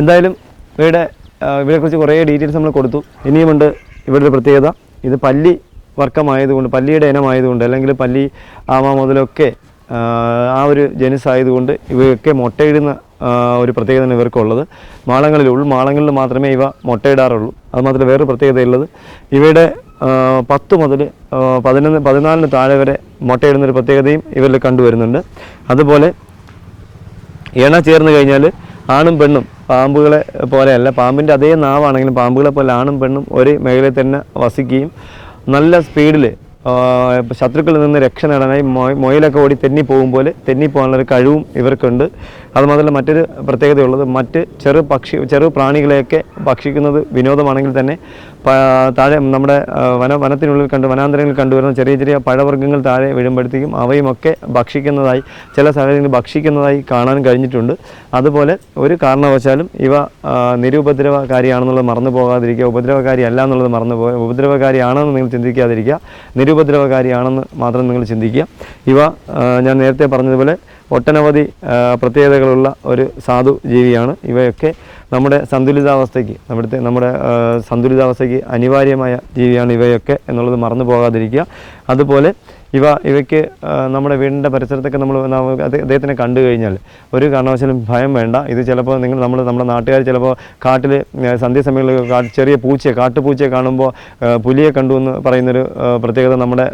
എന്തായാലും ഇവയുടെ ഇവരെക്കുറിച്ച് കുറേ ഡീറ്റെയിൽസ് നമ്മൾ കൊടുത്തു. ഇനിയുമുണ്ട് ഇവരുടെ പ്രത്യേകത. ഇത് പല്ലി വർക്കമായതുകൊണ്ട് പല്ലിയുടെ ഇനമായതുകൊണ്ട് അല്ലെങ്കിൽ പല്ലി ആമ മുതലൊക്കെ ആ, ഒരു ജനുസ് ആയതുകൊണ്ട് ഇവയൊക്കെ മുട്ടയിടുന്ന ഒരു ഒരു പ്രത്യേകതയാണ് ഇവർക്കുള്ളത്. മാളങ്ങളിൽ ഉൾമാളങ്ങളിൽ മാത്രമേ ഇവ മുട്ടയിടാറുള്ളൂ. അത് മാത്രമല്ല വേറൊരു പ്രത്യേകതയുള്ളത്. ഇവയുടെ പത്ത് മുതൽ പതിനൊന്ന് പതിനാലിന് താഴെ വരെ മുട്ടയിടുന്നൊരു പ്രത്യേകതയും ഇവരിൽ കണ്ടുവരുന്നുണ്ട്. അതുപോലെ ഇണ ചേർന്ന് കഴിഞ്ഞാൽ ആണും പെണ്ണും പാമ്പുകളെ പോലെയല്ല. പാമ്പിന്റെ അതേ നാവാണെങ്കിലും പാമ്പുകളെ പോലെ ആണും പെണ്ണും ഒരേ മേഖലയിൽ തന്നെ വസിക്കുകയും നല്ല സ്പീഡിൽ ശത്രുക്കളിൽ നിന്ന് രക്ഷ നേടാനായി മൊയിലൊക്കെ ഓടി തെന്നി പോകും പോലെ തെന്നി പോകാനുള്ളൊരു കഴിവും ഇവർക്കുണ്ട്. അതുമാത്രമല്ല മറ്റൊരു പ്രത്യേകതയുള്ളത് മറ്റ് ചെറു പക്ഷി ചെറു പ്രാണികളെയൊക്കെ ഭക്ഷിക്കുന്നത് വിനോദമാണെങ്കിൽ തന്നെ താഴെ നമ്മുടെ വന വനത്തിനുള്ളിൽ കണ്ട് വനാന്തരങ്ങളിൽ കണ്ടുവരുന്ന ചെറിയ ചെറിയ പഴവർഗങ്ങൾ താഴെ വീഴുമ്പോഴത്തേക്കും അവയുമൊക്കെ ഭക്ഷിക്കുന്നതായി ചില സാഹചര്യങ്ങളിൽ ഭക്ഷിക്കുന്നതായി കാണാൻ കഴിഞ്ഞിട്ടുണ്ട്. അതുപോലെ ഒരു കാരണവശാലും ഇവ നിരുപദ്രവകാരിയാണെന്നുള്ളത് മറന്നു പോകാതിരിക്കുക ഉപദ്രവകാരി അല്ല എന്നുള്ളത് മറന്നു പോകുക ഉപദ്രവകാരിയാണെന്ന് നിങ്ങൾ ചിന്തിക്കാതിരിക്കുക നിരുപദ്രവകാരിയാണെന്ന് മാത്രം നിങ്ങൾ ചിന്തിക്കുക. ഇവ ഞാൻ നേരത്തെ പറഞ്ഞതുപോലെ ഒട്ടനവധി പ്രത്യേകതകളുള്ള ഒരു സാധു ജീവിയാണ്. ഇവയൊക്കെ നമ്മുടെ സന്തുലിതാവസ്ഥയ്ക്ക് നമ്മുടെ നമ്മുടെ സന്തുലിതാവസ്ഥയ്ക്ക് അനിവാര്യമായ ജീവിയാണ് ഇവയൊക്കെ എന്നുള്ളത് മറന്നു പോകാതിരിക്കുക അതുപോലെ ഇവ ഇവയ്ക്ക് നമ്മുടെ വീടിന്റെ പരിസരത്തൊക്കെ നമ്മൾ അദ്ദേഹത്തിനെ കണ്ടു കഴിഞ്ഞാൽ ഒരു കാരണവശാലും ഭയം വേണ്ട. ഇത് ചിലപ്പോൾ നിങ്ങൾ നമ്മൾ നമ്മുടെ നാട്ടുകാർ ചിലപ്പോൾ കാട്ടിൽ സന്ധ്യാസമയങ്ങളിൽ ചെറിയ പൂച്ചയെ കാട്ടുപൂച്ചയെ കാണുമ്പോൾ പുലിയെ കണ്ടു എന്ന് പറയുന്നൊരു പ്രത്യേകത നമ്മുടെ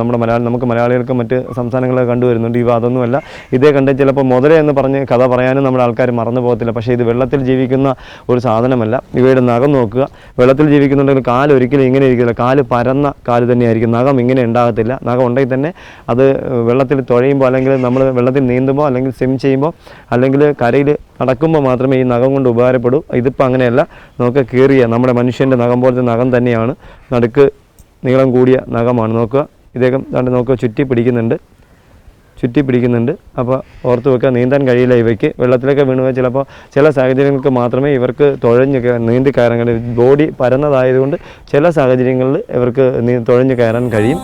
നമ്മുടെ മലയാളം നമുക്ക് മലയാളികൾക്ക് മറ്റ് സംസ്ഥാനങ്ങളിലൊക്കെ കണ്ടുവരുന്നുണ്ട് ഇവ അതൊന്നുമല്ല. ഇതേ കണ്ട് ചിലപ്പോൾ മുതല എന്ന് പറഞ്ഞ് കഥ പറയാനും നമ്മുടെ ആൾക്കാർ മറന്നു പോകത്തില്ല. പക്ഷേ ഇത് വെള്ളത്തിൽ ജീവിക്കുന്ന ഒരു സാധനമല്ല. ഇവയുടെ നഖം നോക്കുക. വെള്ളത്തിൽ ജീവിക്കുന്നുണ്ടെങ്കിൽ കാൽ ഒരിക്കലും ഇങ്ങനെ ഇരിക്കില്ല. കാൽ പരന്ന കാൽ തന്നെയായിരിക്കും. നഖം ഇങ്ങനെ ഉണ്ടാകത്തില്ല. നഖം ഉണ്ടെങ്കിൽ തന്നെ അത് വെള്ളത്തിൽ തുഴയുമ്പോൾ അല്ലെങ്കിൽ നമ്മൾ വെള്ളത്തിൽ നീന്തുമ്പോൾ അല്ലെങ്കിൽ സ്വിം ചെയ്യുമ്പോൾ അല്ലെങ്കിൽ കരയിൽ നടക്കുമ്പോൾ മാത്രമേ ഈ നഖം കൊണ്ട് ഉപകാരപ്പെടൂ. ഇതിപ്പോൾ അങ്ങനെയല്ല. നമുക്ക് കീറിയ നമ്മുടെ മനുഷ്യന്റെ നഖം പോലത്തെ നഖം തന്നെയാണ്. നടുക്ക് നീളം കൂടിയ നഖമാണ്. നോക്കുക. ഇദ്ദേഹം ദാണ്ട് നോക്കുക. ചുറ്റി പിടിക്കുന്നുണ്ട്. ചുറ്റി പിടിക്കുന്നുണ്ട്. അപ്പോൾ ഓർത്ത് വെക്കുക നീന്താൻ കഴിയില്ല ഇവയ്ക്ക്. വെള്ളത്തിലൊക്കെ വീണുക ചിലപ്പോൾ ചില സാഹചര്യങ്ങൾക്ക് മാത്രമേ ഇവർക്ക് തുഴഞ്ഞ് നീന്തി കയറാൻ കഴിയും. ബോഡി പരന്നതായതുകൊണ്ട് ചില സാഹചര്യങ്ങളിൽ ഇവർക്ക് തുഴഞ്ഞ് കയറാൻ കഴിയും.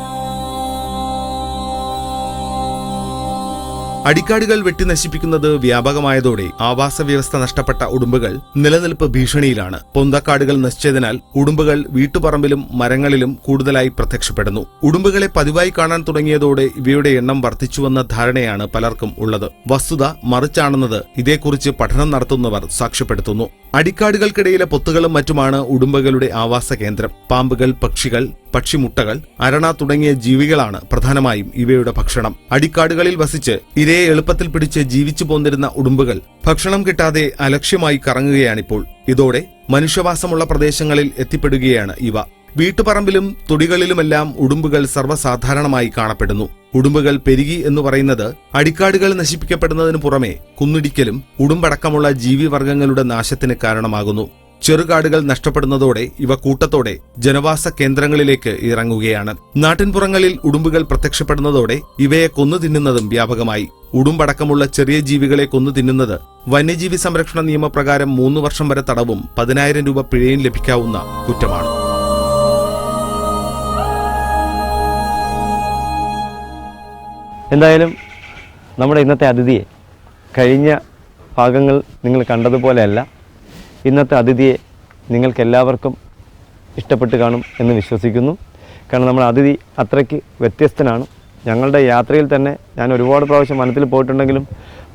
അടിക്കാടുകൾ വെട്ടി നശിപ്പിക്കുന്നത് വ്യാപകമായതോടെ ആവാസ വ്യവസ്ഥ നഷ്ടപ്പെട്ട ഉടുമ്പുകൾ നിലനിൽപ്പ് ഭീഷണിയിലാണ്. പൊന്തക്കാടുകൾ നശിച്ചതിനാൽ ഉടുമ്പുകൾ വീട്ടുപറമ്പിലും മരങ്ങളിലും കൂടുതലായി പ്രത്യക്ഷപ്പെടുന്നു. ഉടുമ്പുകളെ പതിവായി കാണാൻ തുടങ്ങിയതോടെ ഇവയുടെ എണ്ണം വർദ്ധിച്ചുവെന്ന ധാരണയാണ് പലർക്കും ഉള്ളത്. വസ്തുത മറിച്ചാണെന്നത് ഇതേക്കുറിച്ച് പഠനം നടത്തുന്നവർ സാക്ഷ്യപ്പെടുത്തുന്നു. അടിക്കാടുകൾക്കിടയിലെ പൊത്തുകളും മറ്റുമാണ് ഉടുമ്പുകളുടെ ആവാസ കേന്ദ്രം. പാമ്പുകൾ പക്ഷികൾ പക്ഷിമുട്ടകൾ അരണ തുടങ്ങിയ ജീവികളാണ് പ്രധാനമായും ഇവയുടെ ഭക്ഷണം. അടിക്കാടുകളിൽ വസിച്ച് ഇരയെ എളുപ്പത്തിൽ പിടിച്ച് ജീവിച്ചു പോന്നിരുന്ന ഉടുമ്പുകൾ ഭക്ഷണം കിട്ടാതെ അലക്ഷ്യമായി കറങ്ങുകയാണിപ്പോൾ. ഇതോടെ മനുഷ്യവാസമുള്ള പ്രദേശങ്ങളിൽ എത്തിപ്പെടുകയാണ് ഇവ. വീട്ടുപറമ്പിലും തുടികളിലുമെല്ലാം ഉടുമ്പുകൾ സർവസാധാരണമായി കാണപ്പെടുന്നു. ഉടുമ്പുകൾ പെരുകി എന്ന് പറയുന്നത് അടിക്കാടുകൾ നശിപ്പിക്കപ്പെടുന്നതിനു പുറമെ കുന്നിടിക്കലും ഉടുമ്പടക്കമുള്ള ജീവിവർഗങ്ങളുടെ നാശത്തിന് കാരണമാകുന്നു. ചെറുകാടുകൾ നഷ്ടപ്പെടുന്നതോടെ ഇവ കൂട്ടത്തോടെ ജനവാസ കേന്ദ്രങ്ങളിലേക്ക് ഇറങ്ങുകയാണ്. നാട്ടിൻപുറങ്ങളിൽ ഉടുമ്പുകൾ പ്രത്യക്ഷപ്പെടുന്നതോടെ ഇവയെ കൊന്നു തിന്നുന്നതും വ്യാപകമായി. ഉടുമ്പടക്കമുള്ള ചെറിയ ജീവികളെ കൊന്നു തിന്നുന്നത് വന്യജീവി സംരക്ഷണ നിയമപ്രകാരം മൂന്ന് വർഷം വരെ തടവും പതിനായിരം രൂപ പിഴയും ലഭിക്കാവുന്ന കുറ്റമാണ്. എന്തായാലും നമ്മുടെ ഇന്നത്തെ അതിഥിയെ കഴിഞ്ഞ ഭാഗങ്ങൾ നിങ്ങൾ കണ്ടതുപോലെയല്ല. ഇന്നത്തെ അതിഥിയെ നിങ്ങൾക്കെല്ലാവർക്കും ഇഷ്ടപ്പെട്ട് കാണും എന്ന് വിശ്വസിക്കുന്നു. കാരണം നമ്മൾ അതിഥി അത്രയ്ക്ക് വ്യത്യസ്തനാണ്. ഞങ്ങളുടെ യാത്രയിൽ തന്നെ ഞാൻ ഒരുപാട് പ്രാവശ്യം വനത്തിൽ പോയിട്ടുണ്ടെങ്കിലും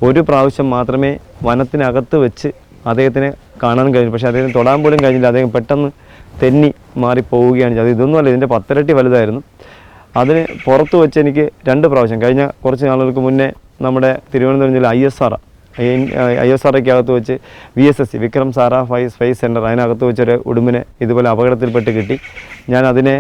ഒരു പ്രാവശ്യം മാത്രമേ വനത്തിനകത്ത് വെച്ച് അദ്ദേഹത്തിനെ കാണാൻ കഴിഞ്ഞു. പക്ഷേ അദ്ദേഹത്തിന് തൊടാൻ പോലും കഴിഞ്ഞില്ല. അദ്ദേഹം പെട്ടെന്ന് തെന്നി മാറി പോവുകയാണ് ചെയ്തത് ഇതൊന്നുമല്ല ഇതിന്റെ പത്തിരട്ടി വലുതായിരുന്നു. അതിന് പുറത്ത് വെച്ച് എനിക്ക് രണ്ട് പ്രാവശ്യം കഴിഞ്ഞ കുറച്ച് നാളുകൾക്ക് മുന്നേ നമ്മുടെ തിരുവനന്തപുരം ജില്ല I S R I S R അകത്ത് വെച്ച് V S S C Vikram Sarabhai space centre അതിനകത്ത് വെച്ചൊരു ഉടുമ്പിനെ ഇതുപോലെ അപകടത്തിൽപ്പെട്ട് കിട്ടി. ഞാൻ അതിനെ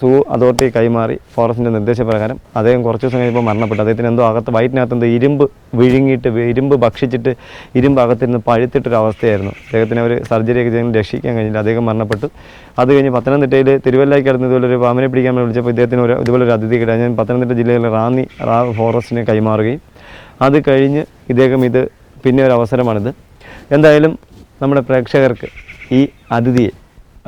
സൂ അതോറിറ്റി കൈമാറി ഫോറസ്റ്റിന്റെ നിർദ്ദേശപ്രകാരം അദ്ദേഹം കുറച്ച് ദിവസം കഴിയുമ്പോൾ മരണപ്പെട്ടു. അദ്ദേഹത്തിന് എന്തോ അകത്ത് വയറ്റിനകത്ത് എന്തോ ഇരുമ്പ് വിഴുങ്ങിയിട്ട് ഇരുമ്പ് ഭക്ഷിച്ചിട്ട് ഇരുമ്പ് അകത്തിരുന്ന് പഴുത്തിട്ടൊരവസ്ഥയായിരുന്നു. അദ്ദേഹത്തിന് അവർ സർജറിയൊക്കെ ചെയ്ത് രക്ഷിക്കാൻ കഴിഞ്ഞില്ല. അദ്ദേഹം മരണപ്പെട്ടു. അത് കഴിഞ്ഞ് പത്തനംതിട്ടയിൽ തിരുവല്ലയ്ക്ക് അടുത്ത് ഇതുപോലൊരു പാമ്പിനെ പിടിക്കാൻ വേണ്ടി വിളിച്ചപ്പോൾ ഇദ്ദേഹത്തിന് ഒരു ഇതുപോലൊരു അതിഥി കിട്ടാൻ ഞാൻ പത്തനംതിട്ട ജില്ലയിലെ റാന്നി റാ ഫോറസ്റ്റിനെ കൈമാറുകയും അത് കഴിഞ്ഞ് ഇദ്ദേഹം ഇത് പിന്നെ ഒരു അവസരമാണിത്. എന്തായാലും നമ്മുടെ പ്രേക്ഷകർക്ക് ഈ അതിഥിയെ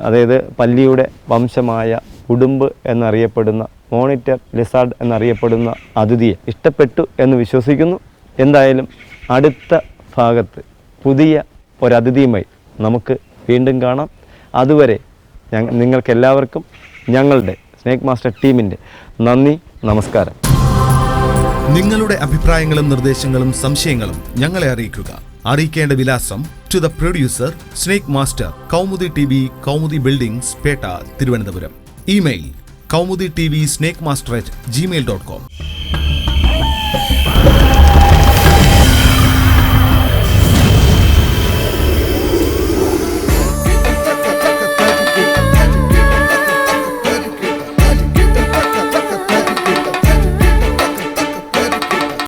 അതായത് പല്ലിയുടെ വംശമായ ഉടുമ്പ് എന്നറിയപ്പെടുന്ന മോണിറ്റർ ലിസാർഡ് എന്നറിയപ്പെടുന്ന അതിഥിയെ ഇഷ്ടപ്പെട്ടു എന്ന് വിശ്വസിക്കുന്നു. എന്തായാലും അടുത്ത ഭാഗത്ത് പുതിയ ഒരതിഥിയുമായി നമുക്ക് വീണ്ടും കാണാം. അതുവരെ നിങ്ങൾക്കെല്ലാവർക്കും ഞങ്ങളുടെ സ്നേക്ക് മാസ്റ്റർ ടീമിന്റെ നന്ദി നമസ്കാരം. നിങ്ങളുടെ അഭിപ്രായങ്ങളും നിർദ്ദേശങ്ങളും സംശയങ്ങളും ഞങ്ങളെ അറിയിക്കുക. അറിയിക്കേണ്ട വിലാസം to the producer snake master Kaumudi T V Kaumudi buildings Pettah Thiruvananthapuram. Email Kaumudi T V snake master at Gmail dot com